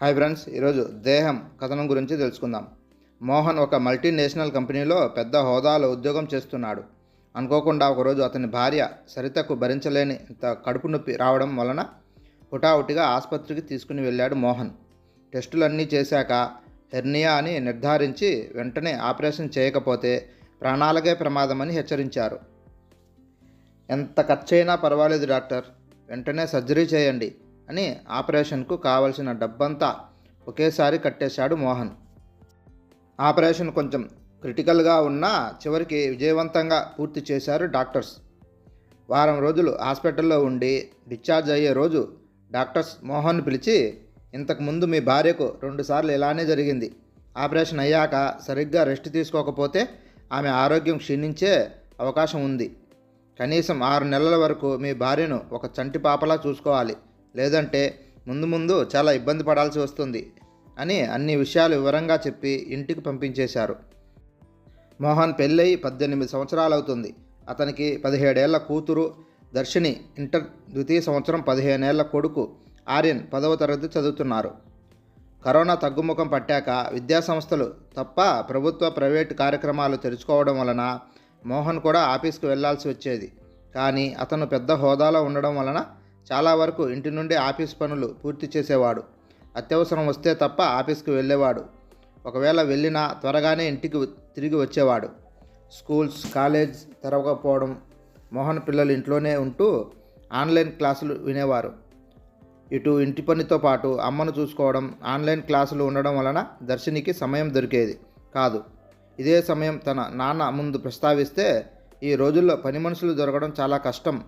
Hi friends ఈరోజు దేహం కథనం గురించి తెలుసుకుందాం. మోహన్ ఒక మల్టీనేషనల్ కంపెనీలో పెద్ద హోదాలో ఉద్యోగం చేస్తున్నాడు. అనుకోకుండా ఒకరోజు అతని భార్య సరితకు భరించలేని ఇంత కడుపు నొప్పి రావడం వలన హుటాహుటిగా ఆసుపత్రికి తీసుకుని వెళ్ళాడు మోహన్. టెస్టులన్నీ చేశాక హెర్నియా అని నిర్ధారించి వెంటనే ఆపరేషన్ చేయకపోతే ప్రాణాలకే ప్రమాదమని హెచ్చరించారు. ఎంత ఖర్చైనా పర్వాలేదు డాక్టర్ వెంటనే సర్జరీ చేయండి. అని ఆపరేషన్కు కావలసిన డబ్బంతా ఒకేసారి కట్టేశాడు మోహన్. ఆపరేషన్ కొంచెం క్రిటికల్గా ఉన్నా చివరికి విజయవంతంగా పూర్తి చేశారు డాక్టర్స్. వారం రోజులు హాస్పిటల్లో ఉండి డిశ్చార్జ్ అయ్యే రోజు డాక్టర్స్ మోహన్ పిలిచి ఇంతకుముందు మీ భార్యకు రెండుసార్లు ఇలానే జరిగింది. ఆపరేషన్ అయ్యాక సరిగ్గా రెస్ట్ తీసుకోకపోతే ఆమె ఆరోగ్యం క్షీణించే అవకాశం ఉంది. కనీసం ఆరు నెలల వరకు మీ భార్యను ఒక చంటి పాపలా చూసుకోవాలి. లేదంటే ముందు ముందు చాలా ఇబ్బంది పడాల్సి వస్తుంది అని అన్ని విషయాలు వివరంగా చెప్పి ఇంటికి పంపించేశారు. మోహన్ పెళ్ళయి పద్దెనిమిది సంవత్సరాలు అవుతుంది అతనికి పదిహేడేళ్ళ కూతురు దర్శిని ఇంటర్ ద్వితీయ సంవత్సరం పదిహేనేళ్ళ కొడుకు ఆర్యన్ పదవ తరగతి చదువుతున్నారు. కరోనా తగ్గుముఖం పట్టాక విద్యాసంస్థలు తప్ప ప్రభుత్వ ప్రైవేటు కార్యక్రమాలు తెరుచుకోవడం వలన మోహన్ కూడా ఆఫీస్కి వెళ్ళాల్సి వచ్చేది. కానీ అతను పెద్ద హోదాలో ఉండడం వలన చాలా వరకు ఇంటి నుండి ఆఫీస్ పనులు పూర్తి చేసేవాడు. అత్యవసరం వస్తే తప్ప ఆఫీస్కి వెళ్ళేవాడు. ఒకవేళ వెళ్ళినా త్వరగానే ఇంటికి తిరిగి వచ్చేవాడు. స్కూల్స్ కాలేజ్ తెరవకపోవడం మోహన్ పిల్లలు ఇంట్లోనే ఉంటూ ఆన్లైన్ క్లాసులు వినేవారు. ఇటు ఇంటి పనితో పాటు అమ్మను చూసుకోవడం ఆన్లైన్ క్లాసులు ఉండడం వలన దర్శినికి సమయం దొరికేది కాదు. ఇదే సమయం తన నాన్న ముందు ప్రస్తావిస్తే ఈ రోజుల్లో పని మనుషులు దొరకడం చాలా కష్టం.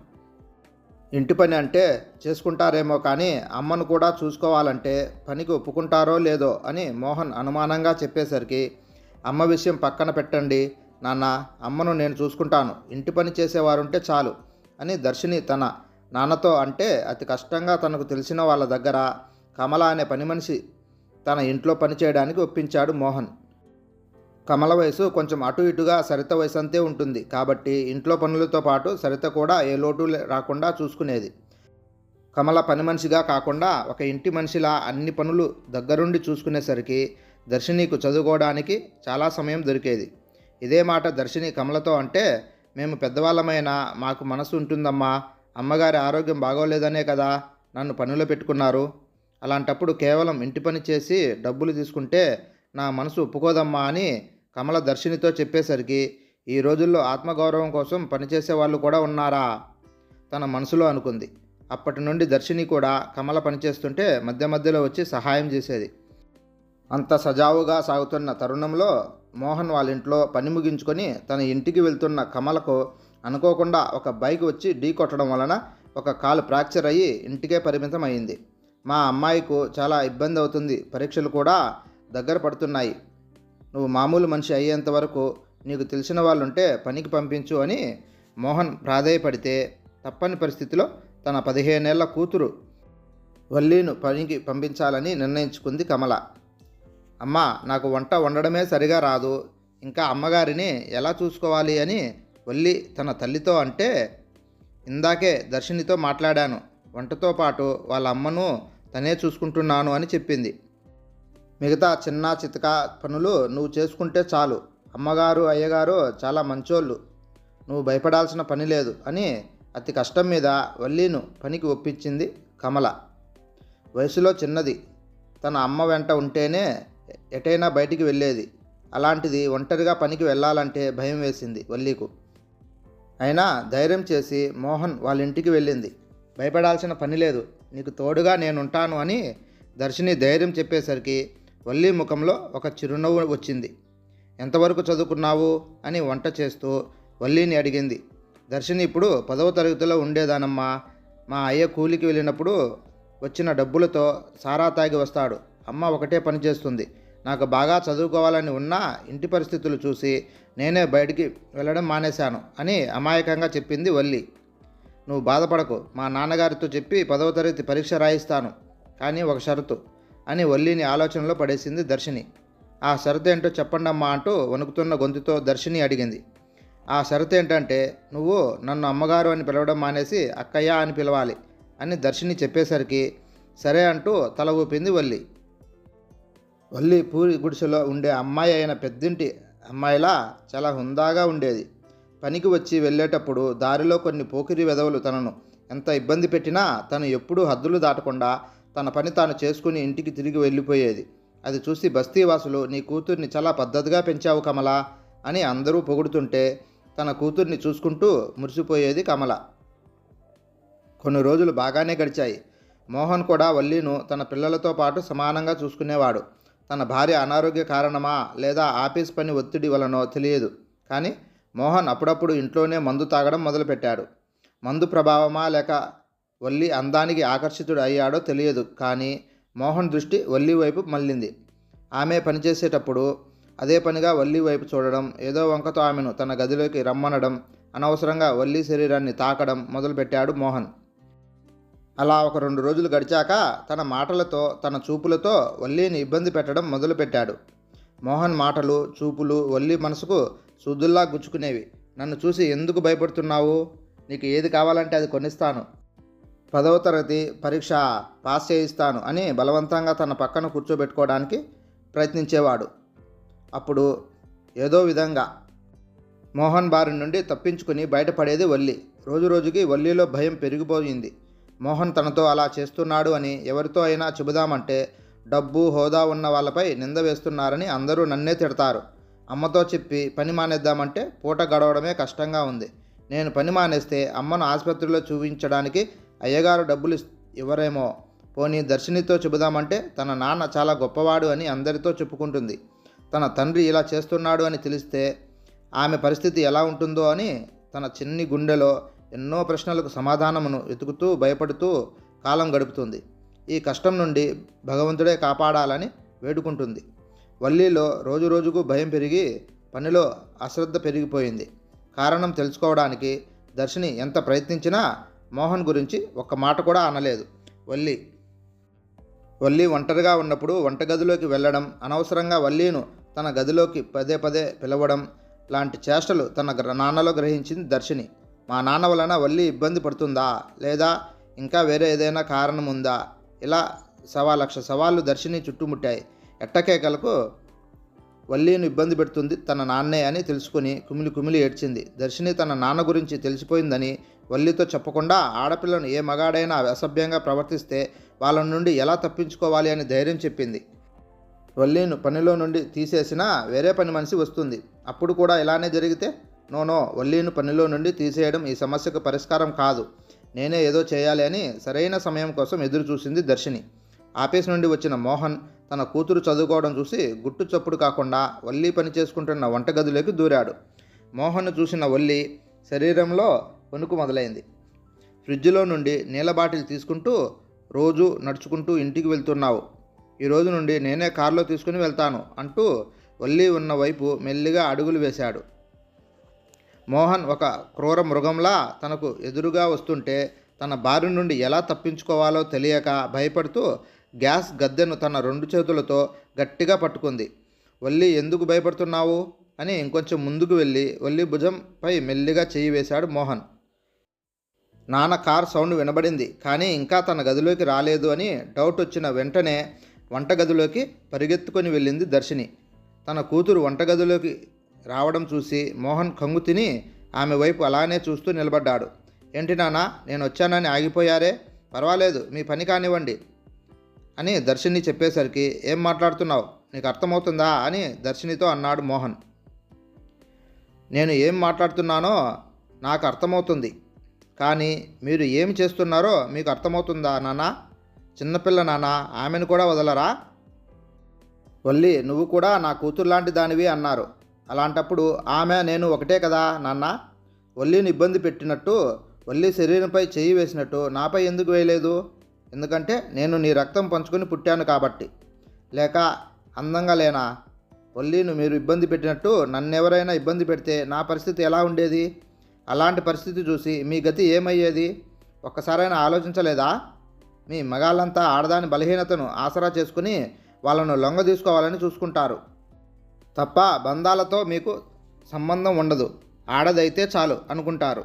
ఇంటి పని అంటే చేసుకుంటారేమో కానీ అమ్మను కూడా చూసుకోవాలంటే పనికి ఒప్పుకుంటారో లేదో అని మోహన్ అనుమానంగా చెప్పేసరికి అమ్మ విషయం పక్కన పెట్టండి నాన్న అమ్మను నేను చూసుకుంటాను. ఇంటి పని చేసేవారుంటే చాలు అని దర్శిని తన నాన్నతో అంటే అతి కష్టంగా తనకు తెలిసిన వాళ్ళ దగ్గర కమల అనే పని మనిషి తన ఇంట్లో పని చేయడానికి ఒప్పించాడు మోహన్. కమల వయసు కొంచెం అటు ఇటుగా సరిత వయసు అంతే ఉంటుంది. కాబట్టి ఇంట్లో పనులతో పాటు సరిత కూడా ఏ లోటు రాకుండా చూసుకునేది. కమల పని మనిషిగా కాకుండా ఒక ఇంటి మనిషిలా అన్ని పనులు దగ్గరుండి చూసుకునేసరికి దర్శినికు చదువుకోవడానికి చాలా సమయం దొరికేది. ఇదే మాట దర్శిని కమలతో అంటే మేము పెద్దవాళ్ళమైనా మాకు మనసు ఉంటుందమ్మా అమ్మగారి ఆరోగ్యం బాగోలేదనే కదా నన్ను పనిలో పెట్టుకున్నారు. అలాంటప్పుడు కేవలం ఇంటి పని చేసి డబ్బులు తీసుకుంటే నా మనసు ఒప్పుకోదమ్మా అని కమల దర్శినితో చెప్పేసరికి ఈ రోజుల్లో ఆత్మగౌరవం కోసం పనిచేసే వాళ్ళు కూడా ఉన్నారా? తన మనసులో అనుకుంది. అప్పటి నుండి దర్శిని కూడా కమల పనిచేస్తుంటే మధ్య మధ్యలో వచ్చి సహాయం చేసేది. అంత సజావుగా సాగుతున్న తరుణంలో మోహన్ వాళ్ళ ఇంట్లో పని ముగించుకొని తన ఇంటికి వెళ్తున్న కమలకు అనుకోకుండా ఒక బైక్ వచ్చి ఢీ కొట్టడం వలన ఒక కాలు ఫ్రాక్చర్ అయ్యి ఇంటికే పరిమితం అయింది మా అమ్మాయికు చాలా ఇబ్బంది అవుతుంది. పరీక్షలు కూడా దగ్గర పడుతున్నాయి. నువ్వు మామూలు మనిషి అయ్యేంత వరకు నీకు తెలిసిన వాళ్ళుంటే పనికి పంపించు అని మోహన్ ప్రాధేయపడితే తప్పని పరిస్థితిలో తన పదిహేనేళ్ళ కూతురు వల్లీను పనికి పంపించాలని నిర్ణయించుకుంది కమల. అమ్మ నాకు వంట వండడమే సరిగా రాదు. ఇంకా అమ్మగారిని ఎలా చూసుకోవాలి అని వల్లి తన తల్లితో అంటే ఇందాకే దర్శినితో మాట్లాడాను. వంటతో పాటు వాళ్ళ అమ్మను తనే చూసుకుంటున్నాను అని చెప్పింది. మిగతా చిన్న చితక పనులు నువ్వు చేసుకుంటే చాలు. అమ్మగారు అయ్యగారు చాలా మంచోళ్ళు. నువ్వు భయపడాల్సిన పని లేదు అని అతి కష్టం మీద వల్లీను పనికి ఒప్పించింది కమల. వయసులో చిన్నది. తన అమ్మ వెంట ఉంటేనే ఎటైనా బయటికి వెళ్ళేది. అలాంటిది ఒంటరిగా పనికి వెళ్ళాలంటే భయం వేసింది వల్లీకు. అయినా ధైర్యం చేసి మోహన్ వాళ్ళ ఇంటికి వెళ్ళింది. భయపడాల్సిన పని లేదు. నీకు తోడుగా నేనుంటాను అని దర్శిని ధైర్యం చెప్పేసరికి వల్లి ముఖంలో ఒక చిరునవ్వు వచ్చింది. ఎంతవరకు చదువుకున్నావు? అని వంట చేస్తూ వల్లిని అడిగింది. దర్శిని ఇప్పుడు పదవ తరగతిలో ఉండేదానమ్మా. మా అయ్య కూలికి వెళ్ళినప్పుడు వచ్చిన డబ్బులతో సారా తాగి వస్తాడు. అమ్మ ఒకటే పని చేస్తుంది. నాకు బాగా చదువుకోవాలని ఉన్నా ఇంటి పరిస్థితులు చూసి నేనే బయటికి వెళ్ళడం మానేశాను అని అమాయకంగా చెప్పింది వల్లి. నువ్వు బాధపడకు. మా నాన్నగారితో చెప్పి పదవ తరగతి పరీక్ష రాయిస్తాను. కానీ ఒక షరతు. అని వల్లిని ఆలోచనలో పడేసింది దర్శిని. ఆ షరతు ఏంటో చెప్పండమ్మా అంటూ వణుకుతున్న గొంతుతో దర్శిని అడిగింది. ఆ షరతు ఏంటంటే నువ్వు నన్ను అమ్మగారు అని పిలవడం మానేసి అక్కయ్య అని పిలవాలి అని దర్శిని చెప్పేసరికి సరే అంటూ తల ఊపింది వల్లి. వల్లి పూరి గుడిసెలో ఉండే అమ్మాయి అయిన పెద్దింటి అమ్మాయిలా చాలా హుందాగా ఉండేది. పనికి వచ్చి వెళ్ళేటప్పుడు దారిలో కొన్ని పోకిరి వెధవలు తనను ఎంత ఇబ్బంది పెట్టినా తను ఎప్పుడూ హద్దులు దాటకుండా తన పని తాను చేసుకుని ఇంటికి తిరిగి వెళ్ళిపోయేది. అది చూసి బస్తీవాసులు నీ కూతుర్ని చాలా పద్ధతిగా పెంచావు కమల అని అందరూ పొగుడుతుంటే తన కూతుర్ని చూసుకుంటూ మురిసిపోయేది కమల. కొన్ని రోజులు బాగానే గడిచాయి. మోహన్ కూడా వల్లీను తన పిల్లలతో పాటు సమానంగా చూసుకునేవాడు. తన భార్య అనారోగ్య కారణమా లేదా ఆఫీస్ పని ఒత్తిడి వలనో తెలియదు. కానీ మోహన్ అప్పుడప్పుడు ఇంట్లోనే మందు తాగడం మొదలుపెట్టాడు. మందు ప్రభావమా లేక వల్లి అందానికి ఆకర్షితుడు అయ్యాడో తెలియదు కానీ మోహన్ దృష్టి వల్లి వైపు మళ్ళింది. ఆమె పనిచేసేటప్పుడు అదే పనిగా వల్లి వైపు చూడడం ఏదో వంకతో ఆమెను తన గదిలోకి రమ్మనడం అనవసరంగా వల్లి శరీరాన్ని తాకడం మొదలుపెట్టాడు మోహన్. అలా ఒక రెండు రోజులు గడిచాక తన మాటలతో తన చూపులతో వల్లీని ఇబ్బంది పెట్టడం మొదలుపెట్టాడు. మోహన్ మాటలు చూపులు వల్లి మనసుకు సుద్దుల్లా గుచ్చుకునేవి. నన్ను చూసి ఎందుకు భయపడుతున్నావు? నీకు ఏది కావాలంటే అది కొనిస్తాను. పదవ తరగతి పరీక్ష పాస్ చేయిస్తాను అని బలవంతంగా తన పక్కన కూర్చోబెట్టుకోవడానికి ప్రయత్నించేవాడు. అప్పుడు ఏదో విధంగా మోహన్ బారి నుండి తప్పించుకుని బయటపడేది వల్లి. రోజు రోజుకి వల్లిలో భయం పెరిగిపోయింది. మోహన్ తనతో అలా చేస్తున్నాడు అని ఎవరితో అయినా చెబుదామంటే డబ్బు హోదా ఉన్న వాళ్ళపై నింద వేస్తున్నారని అందరూ నన్నే తిడతారు. అమ్మతో చెప్పి పని మానేద్దామంటే పూట గడవడమే కష్టంగా ఉంది. నేను పని మానేస్తే అమ్మను ఆసుపత్రిలో చూపించడానికి అయ్యగారు డబ్బులు ఇవ్వరేమో. పోనీ దర్శినితో చెబుదామంటే తన నాన్న చాలా గొప్పవాడు అని అందరితో చెప్పుకుంటుంది. తన తండ్రి ఇలా చేస్తున్నాడు అని తెలిస్తే ఆమె పరిస్థితి ఎలా ఉంటుందో అని తన చిన్ని గుండెలో ఎన్నో ప్రశ్నలకు సమాధానమును వెతుకుతూ భయపడుతూ కాలం గడుపుతుంది. ఈ కష్టం నుండి భగవంతుడే కాపాడాలని వేడుకుంటుంది. వల్లీలో రోజు రోజుకు భయం పెరిగి పనిలో అశ్రద్ధ పెరిగిపోయింది. కారణం తెలుసుకోవడానికి దర్శిని ఎంత ప్రయత్నించినా మోహన్ గురించి ఒక్క మాట కూడా అనలేదు. వల్లి. వల్లి ఒంటరిగా ఉన్నప్పుడు వంటగదిలోకి వెళ్ళడం అనవసరంగా వల్లీను తన గదిలోకి పదే పదే పిలవడం లాంటి చేష్టలు తన గ్ర- నాన్నలో గ్రహించింది దర్శిని. మా నాన్న వలన వల్లి ఇబ్బంది పడుతుందా? లేదా ఇంకా వేరే ఏదైనా కారణం ఉందా? ఇలా సవా లక్ష సవాళ్ళు దర్శిని చుట్టుముట్టాయి. ఎట్టకేకలకు వల్లీను ఇబ్బంది పెడుతుంది తన నాన్నే అని తెలుసుకుని కుమిలి కుమిలి ఏడ్చింది. దర్శిని తన నాన్న గురించి తెలిసిపోయిందని వల్లితో చెప్పకుండా ఆడపిల్లను ఏ మగాడైనా అసభ్యంగా ప్రవర్తిస్తే వాళ్ళ నుండి ఎలా తప్పించుకోవాలి అని ధైర్యం చెప్పింది. వల్లీను పనిలో నుండి తీసేసినా వేరే పని మనిషి వస్తుంది. అప్పుడు కూడా ఇలానే జరిగితే? నోనో నో వల్లీను పనిలో నుండి తీసేయడం ఈ సమస్యకు పరిష్కారం కాదు. నేనే ఏదో చేయాలి అని సరైన సమయం కోసం ఎదురు చూసింది దర్శిని. ఆఫీస్ నుండి వచ్చిన మోహన్ తన కూతురు చదువుకోవడం చూసి గుట్టు చప్పుడు కాకుండా వల్లి పని చేసుకుంటున్న వంటగదిలోకి దూరాడు. మోహన్ను చూసిన వల్లి శరీరంలో వణుకు మొదలైంది. ఫ్రిడ్జ్లో నుండి నీళ్ళ బాటిల్ తీసుకుంటూ రోజు నడుచుకుంటూ ఇంటికి వెళ్తున్నావు. ఈ రోజు నుండి నేనే కారులో తీసుకుని వెళ్తాను అంటూ వల్లి ఉన్న వైపు మెల్లిగా అడుగులు వేశాడు. మోహన్ ఒక క్రూర మృగంలా తనకు ఎదురుగా వస్తుంటే తన బారి నుండి ఎలా తప్పించుకోవాలో తెలియక భయపడుతూ గ్యాస్ గద్దెను తన రెండు చేతులతో గట్టిగా పట్టుకుంది. వల్లి ఎందుకు భయపడుతున్నావు? అని ఇంకొంచెం ముందుకు వెళ్ళి ఒల్లి భుజంపై మెల్లిగా చేయి వేశాడు మోహన్. నాన్న కార్ సౌండ్ వినబడింది కానీ ఇంకా తన గదిలోకి రాలేదు అని డౌట్ వచ్చిన వెంటనే వంటగదిలోకి పరిగెత్తుకొని వెళ్ళింది దర్శిని. తన కూతురు వంటగదిలోకి రావడం చూసి మోహన్ కంగు తిని ఆమె వైపు అలానే చూస్తూ నిలబడ్డాడు. ఏంటి నాన్న నేను వచ్చానని ఆగిపోయారే? పర్వాలేదు మీ పని కానివ్వండి అని దర్శిని చెప్పేసరికి ఏం మాట్లాడుతున్నావు? నీకు అర్థమవుతుందా? అని దర్శినితో అన్నాడు మోహన్. నేను ఏం మాట్లాడుతున్నానో నాకు అర్థమవుతుంది. కానీ మీరు ఏమి చేస్తున్నారో మీకు అర్థమవుతుందా నాన్న? చిన్నపిల్ల నాన్న ఆమెను కూడా వదలరా? వల్లి నువ్వు కూడా నా కూతురు లాంటి దానివి అన్నారు. అలాంటప్పుడు ఆమె నేను ఒకటే కదా నాన్న? వల్లిని ఇబ్బంది పెట్టినట్టు వల్లి శరీరంపై చేయి వేసినట్టు నాపై ఎందుకు వేయలేదు? ఎందుకంటే నేను నీ రక్తం పంచుకొని పుట్టాను కాబట్టి. లేక అందంగా లేనా? ఒల్లీను మీరు ఇబ్బంది పెట్టినట్టు నన్నెవరైనా ఇబ్బంది పెడితే నా పరిస్థితి ఎలా ఉండేది? అలాంటి పరిస్థితి చూసి మీ గతి ఏమయ్యేది? ఒక్కసారైనా ఆలోచించలేదా? మీ మగాళ్ళంతా ఆడదాని బలహీనతను ఆసరా చేసుకుని వాళ్ళను లొంగ తీసుకోవాలని చూసుకుంటారు. తప్ప బంధాలతో మీకు సంబంధం ఉండదు. ఆడదైతే చాలు అనుకుంటారు.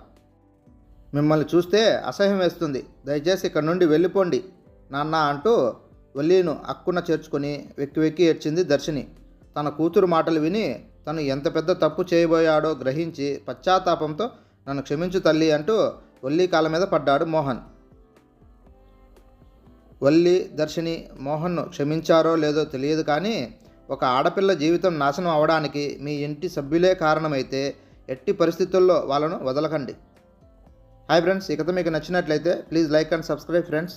మిమ్మల్ని చూస్తే అసహ్యం వేస్తుంది. దయచేసి ఇక్కడ నుండి వెళ్ళిపోండి. నాన్న అంటూ ఒల్లీను అక్కున చేర్చుకొని వెక్కి వెక్కి ఏడ్చింది దర్శిని. తన కూతురు మాటలు విని తను ఎంత పెద్ద తప్పు చేయబోయాడో గ్రహించి పశ్చాత్తాపంతో నన్ను క్షమించు తల్లి అంటూ ఒల్లి కాళ్ళ మీద పడ్డాడు మోహన్. వల్లి దర్శిని మోహన్ను క్షమించారో లేదో తెలియదు కానీ ఒక ఆడపిల్ల జీవితం నాశనం అవడానికి మీ ఇంటి సభ్యులే కారణమైతే ఎట్టి పరిస్థితుల్లో వాళ్ళను వదలకండి. హాయ్ ఫ్రెండ్స్ ఈ కథ మీకు నచ్చినట్లయితే please like and subscribe friends.